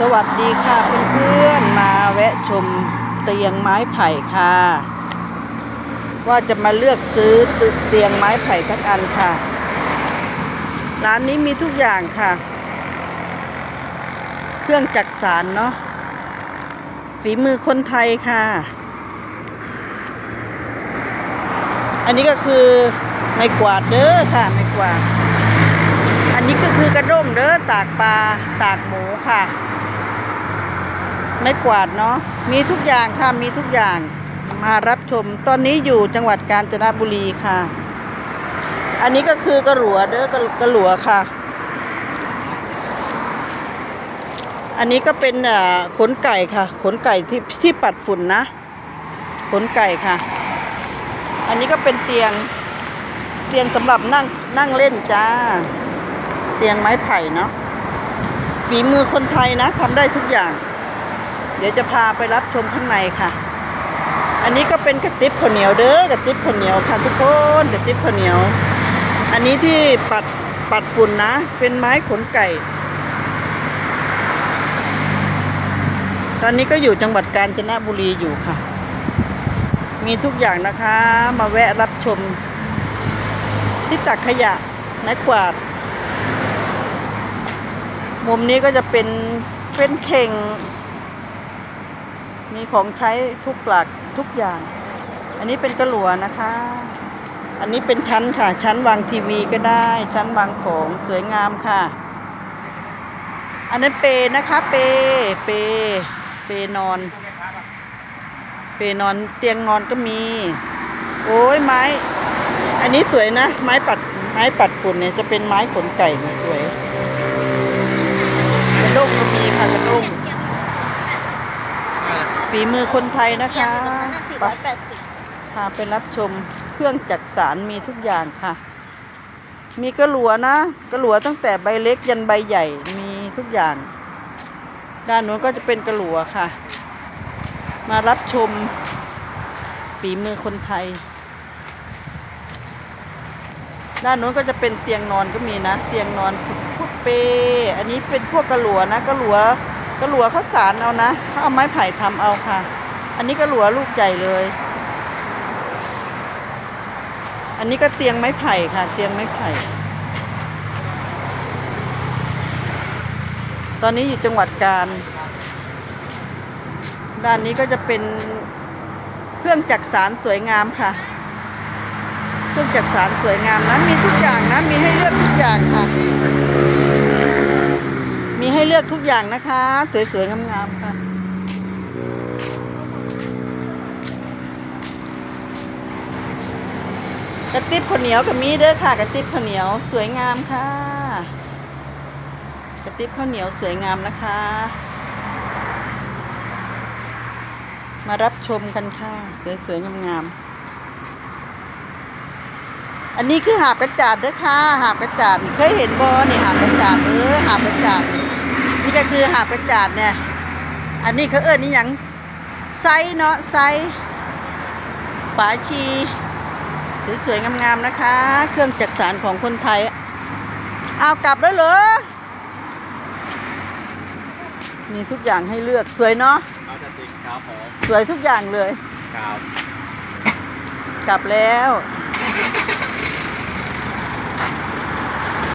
สวัสดีค่ะเพื่อนๆมาแวะชมเตียงไม้ไผ่ค่ะ ว่าจะมาเลือกซื้อตึกเตียงไม้ไผ่ทั้งอันค่ะ ร้านนี้มีทุกอย่างค่ะ เครื่องจักสารเนาะฝีมือคนไทยค่ะ อันนี้ก็คือไม้กวาดเด้อค่ะไม้กวาด อันนี้ก็คือกระด้งเด้อตากปลาตากหมูค่ะ ไม้กวาดเนาะมีทุกอย่างค่ะมีทุกอย่างมารับชม ตอนนี้อยู่จังหวัดกาญจนบุรีค่ะ อันนี้ก็คือกระหลัวเด้อกระกระหลัวค่ะ อันนี้ก็เป็นขนไก่ค่ะ ขนไก่ที่ที่ปัดฝุ่นนะ ขนไก่ค่ะ อันนี้ก็เป็นเตียงเตียงสำหรับนั่งนั่งเล่นจ้า เตียงไม้ไผ่เนาะฝีมือคนไทยนะทำได้ทุกอย่าง เดี๋ยวจะพาไปรับชมข้างในค่ะ อันนี้ก็เป็นกระติบข้าวเหนียวเด้อกระติบข้าวเหนียวค่ะทุกคนกระติบข้าวเหนียว อันนี้ที่ปัดปัดฝุ่นนะ เป็นไม้ขนไก่ ตอนนี้ก็อยู่จังหวัดกาญจนบุรีอยู่ค่ะ มีทุกอย่างนะคะ มาแวะรับชม ที่ตักขยะไม้กวาด มุมนี้ก็จะเป็นเป็นเข่ง มีของใช้ทุกหลักทุกอย่าง อันนี้เป็นกระหลัวนะคะ อันนี้เป็นชั้นค่ะ ชั้นวางทีวีก็ได้ ชั้นวางของสวยงามค่ะ อันนั้นเปนะคะเป เป เปนอน เปนอนเตียงนอนก็มี โอ้ยไม้ อันนี้สวยนะ ไม้ปัดไม้ปัดฝุ่นเนี่ยจะเป็นไม้ขนไก่เนี่ยสวย กระด้งก็มีค่ะกระด้ง ฝีมือคนไทยนะคะสี่ไปร้อยแปดสิบพาไปรับชมเครื่องจักสารมีทุกอย่างค่ะ มีกระหลัวนะกระหลัวตั้งแต่ใบเล็กยันใบใหญ่มีทุกอย่าง ด้านนู้นก็จะเป็นกระหลัวค่ะ มารับชมฝีมือคนไทย ด้านนู้นก็จะเป็นเตียงนอนก็มีนะ เตียงนอนพวกเป อันนี้เป็นพวกกระหลัวนะกระหลัวก ระหลัวเขาสารเอานะเขาเอาไม้ไผ่ทำเอาค่ะ อันนี้กระหลัวลูกใหญ่เลย อันนี้ก็เตียงไม้ไผ่ค่ะ เตียงไม้ไผ่ ตอนนี้อยู่จังหวัดกาญด้านนี้ก็จะเป็นเครื่องจักสารสวยงามค่ะ เครื่องจักสารสวยงามนะมีทุกอย่างนะมีให้เลือกทุกอย่างค่ะ ลือกทุกอย่างนะคะ สวยๆงามๆค่ะกระติบข้าวเหนียวกับมีเด้อค่ะ กระติบข้าวเหนียวสวยงามค่ะ กระติบข้าวเหนียวสวยงามนะคะ มารับชมกันค่ะ สวยๆงามๆอันนี้คือหาบกระจาดเด้อค่ะ หาบกระจาดเคยเห็นบอนี่หาบกระจาดเออหาบกระจาด นี่ก็คือหาบกระจาดเนี่ย อันนี้เขาเอิ้นนี่หยังไซเนาะไซฝาชีสวยๆงามๆนะคะ เครื่องจักสารของคนไทย เอากลับแล้วเหรอ มีทุกอย่างให้เลือกสวยเนาะเราจะติดครับผมสวยทุกอย่างเลย ครับ กลับแล้วค